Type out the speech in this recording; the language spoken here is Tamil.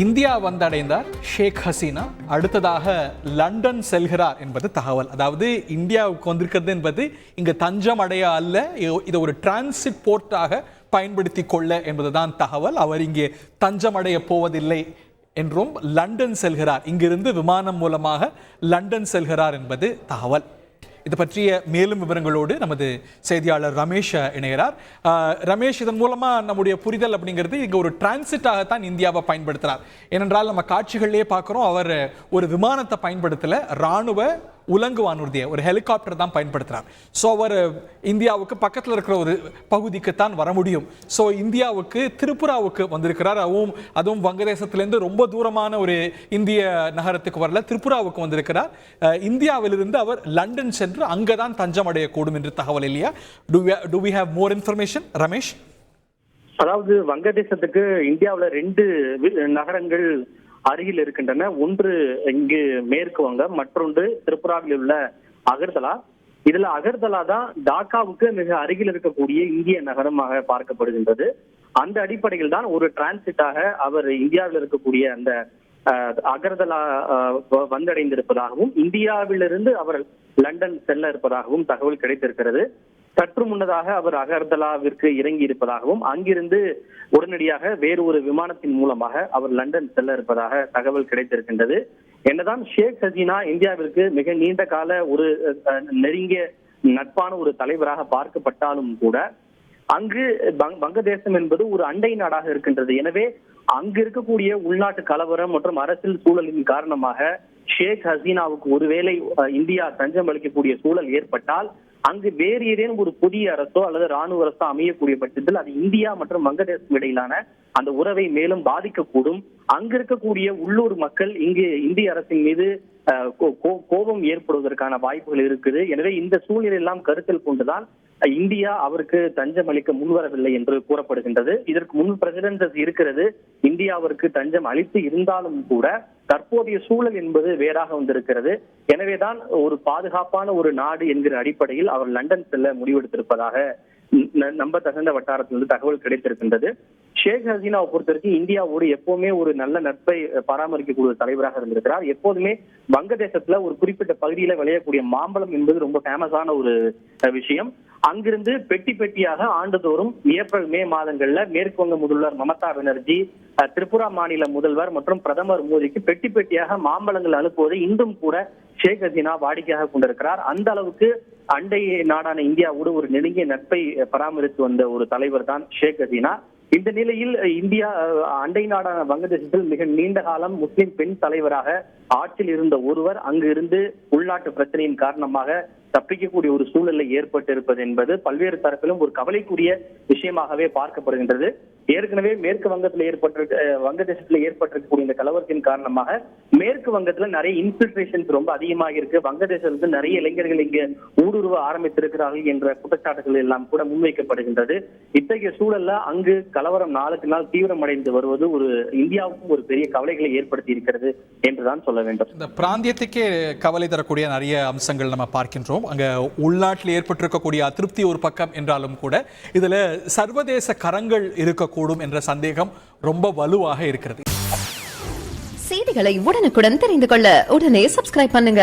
இந்தியா வந்தடைந்தார் ஷேக் ஹசீனா. அடுத்ததாக லண்டன் செல்கிறார் என்பது தகவல். அதாவது இந்தியாவுக்கு வந்திருக்கிறது என்பது இங்கு தஞ்சம் அடைய அல்ல இதை ஒரு டிரான்சிட் போர்ட்டாக பயன்படுத்தி கொள்ள என்பதுதான் தகவல். அவர் இங்கே தஞ்சம் அடைய போவதில்லை என்றும் லண்டன் செல்கிறார். இங்கிருந்து விமானம் மூலமாக லண்டன் செல்கிறார் என்பது தகவல். இது பற்றிய மேலும் விவரங்களோடு நமது செய்தியாளர் ரமேஷ் இணைகிறார். ரமேஷ் இதன் மூலமா நம்முடைய புரிதல் அப்படிங்கிறது இங்க ஒரு டிரான்சிட்டாகத்தான் இந்தியாவை பயன்படுத்துறார். ஏனென்றால் நம்ம காட்சிகள்லேயே பார்க்குறோம் அவர் ஒரு விமானத்தை பயன்படுத்தல ராணுவ உலங்கு வானூர்தியை ஒரு ஹெலிகாப்டர் தான் பயன்படுத்துகிறார் ஸோ அவர் இந்தியாவுக்கு பக்கத்தில் இருக்கிற ஒரு பகுதிக்கு தான் வர முடியும். ஸோ இந்தியாவுக்கு திரிபுராவுக்கு வந்திருக்கிறார். அதுவும் அதுவும் வங்கதேசத்திலேருந்து ரொம்ப தூரமான ஒரு இந்திய நகரத்துக்கு வரல. திரிபுராவுக்கு வந்திருக்கிறார். அஹ் இந்தியாவிலிருந்து அவர் லண்டன் சென்று அங்கே தான் தஞ்சம் அடையக்கூடும் என்று தகவல் இல்லையா? Do we have more information Ramesh? அதாவது வங்கதேசத்துக்கு இந்தியாவில் ரெண்டு நகரங்கள் அருகில் இருக்கின்றன. ஒன்று இங்கு மேற்கு வங்கம் மற்றொன்று திரிபுராவில் உள்ள அகர்தலா. இதுல அகர்தலா தான் டாக்காவுக்கு மிக அருகில் இருக்கக்கூடிய இந்திய நகரமாக பார்க்கப்படுகின்றது. அந்த அடிப்படையில் தான் ஒரு டிரான்சிட்டாக அவர் இந்தியாவில் இருக்கக்கூடிய அந்த அஹ், அகர்தலா அஹ், வந்தடைந்திருப்பதாகவும் இந்தியாவிலிருந்து அவர் லண்டன் செல்ல இருப்பதாகவும் தகவல் கிடைத்திருக்கிறது. சற்று முன்னதாக அவர் அகர்தலாவிற்கு இறங்கி இருப்பதாகவும் அங்கிருந்து உடனடியாக வேறு ஒரு விமானத்தின் மூலமாக அவர் லண்டன் செல்ல இருப்பதாக தகவல் கிடைத்திருக்கின்றது. என்னதான் ஷேக் ஹசீனா இந்தியாவிற்கு மிக நீண்ட கால ஒரு நெருங்கிய நட்பான ஒரு தலைவராக பார்க்கப்பட்டாலும் கூட அங்கு வங்க- வங்கதேசம் என்பது ஒரு அண்டை நாடாக இருக்கின்றது. எனவே அங்கு இருக்கக்கூடிய உள்நாட்டு கலவரம் மற்றும் அரசியல் சூழலின் காரணமாக ஷேக் ஹசீனாவுக்கு ஒருவேளை இந்தியா தஞ்சம் அளிக்கக்கூடிய சூழல் ஏற்பட்டால் அங்கு வேறு ஏதேனும் ஒரு புதிய அரசோ அல்லது ராணுவ அரசோ அமையக்கூடிய பட்சத்தில் அது இந்தியா மற்றும் வங்கதேசம் இடையிலான அந்த உறவை மேலும் பாதிக்கக்கூடும். அங்கு இருக்கக்கூடிய உள்ளூர் மக்கள் இங்கு இந்திய அரசின் மீது கோ- கோ- கோபம் ஏற்படுவதற்கான வாய்ப்புகள் இருக்குது. எனவே இந்த சூழ்நிலை எல்லாம் கருத்தில் கொண்டுதான் இந்தியா அவருக்கு தஞ்சம் அளிக்க முன்வரவில்லை என்று கூறப்படுகின்றது. இதற்கு முன் பிரசிடென்ட் இருக்கிறது. இந்தியாவிற்கு தஞ்சம் அளித்து இருந்தாலும் கூட தற்போதைய சூழல் என்பது வேறாக வந்திருக்கிறது. எனவேதான் ஒரு பாதுகாப்பான ஒரு நாடு என்கிற அடிப்படையில் அவர் லண்டன் செல்ல முடிவெடுத்திருப்பதாக நம்ப தகுந்த வட்டாரத்திலிருந்து தகவல் கிடைத்திருக்கின்றது. ஷேக் ஹசீனாவை பொறுத்தவரைக்கும் இந்தியாவோடு எப்பவுமே ஒரு நல்ல நட்பை பராமரிக்கக்கூடிய தலைவராக இருந்திருக்கிறார். எப்போதுமே வங்கதேசத்துல ஒரு குறிப்பிட்ட பகுதியில விளையக்கூடிய மாம்பழம் என்பது ரொம்ப ஃபேமஸான ஒரு விஷயம். அங்கிருந்து பெட்டி பெட்டியாக ஆண்டுதோறும் ஏப்ரல் மே மாதங்கள்ல மேற்கு வங்க முதல்வர் மமதா பானர்ஜி அஹ், திரிபுரா மாநில முதல்வர் மற்றும் பிரதமர் மோடிக்கு பெட்டி பெட்டியாக மாம்பழங்கள் அனுப்புவதை இன்றும் கூட ஷேக் ஹசீனா வாடிக்கையாக கொண்டிருக்கிறார். அந்த அளவுக்கு அண்டை நாடான இந்தியாவோடு ஒரு நெருங்கிய நட்பை பராமரித்து வந்த ஒரு தலைவர் தான் ஷேக் ஹசீனா. இந்த நிலையில் இந்தியா அஹ், அண்டை நாடான வங்கதேசத்தில் மிக நீண்ட காலம் முஸ்லிம் பெண் தலைவராக ஆட்சியில் இருந்த ஒருவர் அங்கு இருந்து உள்நாட்டு பிரச்சனையின் காரணமாக தப்பிக்கக்கூடிய ஒரு சூழ்நிலை ஏற்பட்டிருப்பது என்பது பல்வேறு தரப்பிலும் ஒரு கவலைக்குரிய விஷயமாகவே பார்க்கப்படுகின்றது. ஏற்கனவே மேற்கு வங்கத்தில் ஏற்பட்டிருக்க வங்கதேசத்துல வங்கதேசத்தில் ஏற்பட்டிருக்கக்கூடிய இந்த கலவரத்தின் காரணமாக மேற்கு வங்கத்துல நிறைய இன்ஃபில்ட்ரேஷன்ஸ் ரொம்ப அதிகமாக இருக்கு. வங்கதேசத்திலிருந்து நிறைய இளைஞர்கள் இங்க ஊடுருவ ஆரம்பித்திருக்கிறார்கள் என்ற குற்றச்சாட்டுகள் எல்லாம் கூட முன்வைக்கப்படுகின்றது. இத்தகைய சூழல்ல அங்கு கலவரம் நாளுக்கு நாள் தீவிரமடைந்து வருவது ஒரு இந்தியாவுக்கும் ஒரு பெரிய கவலைகளை ஏற்படுத்தி இருக்கிறது என்றுதான் சொல்ல வேண்டும். இந்த பிராந்தியத்துக்கே கவலை தரக்கூடிய நிறைய அம்சங்கள் நம்ம பார்க்கின்றோம். அங்க உள்நாட்டில் ஏற்பட்டிருக்கக்கூடிய அதிருப்தி ஒரு பக்கம் என்றாலும் கூட இதுல சர்வதேச கரங்கள் இருக்க இருக்கக்கூடும் என்ற சந்தேகம் ரொம்ப வலுவாக இருக்கிறது. செய்திகளை உடனுக்குடன் தெரிந்து கொள்ள உடனே சப்ஸ்கிரைப் பண்ணுங்க.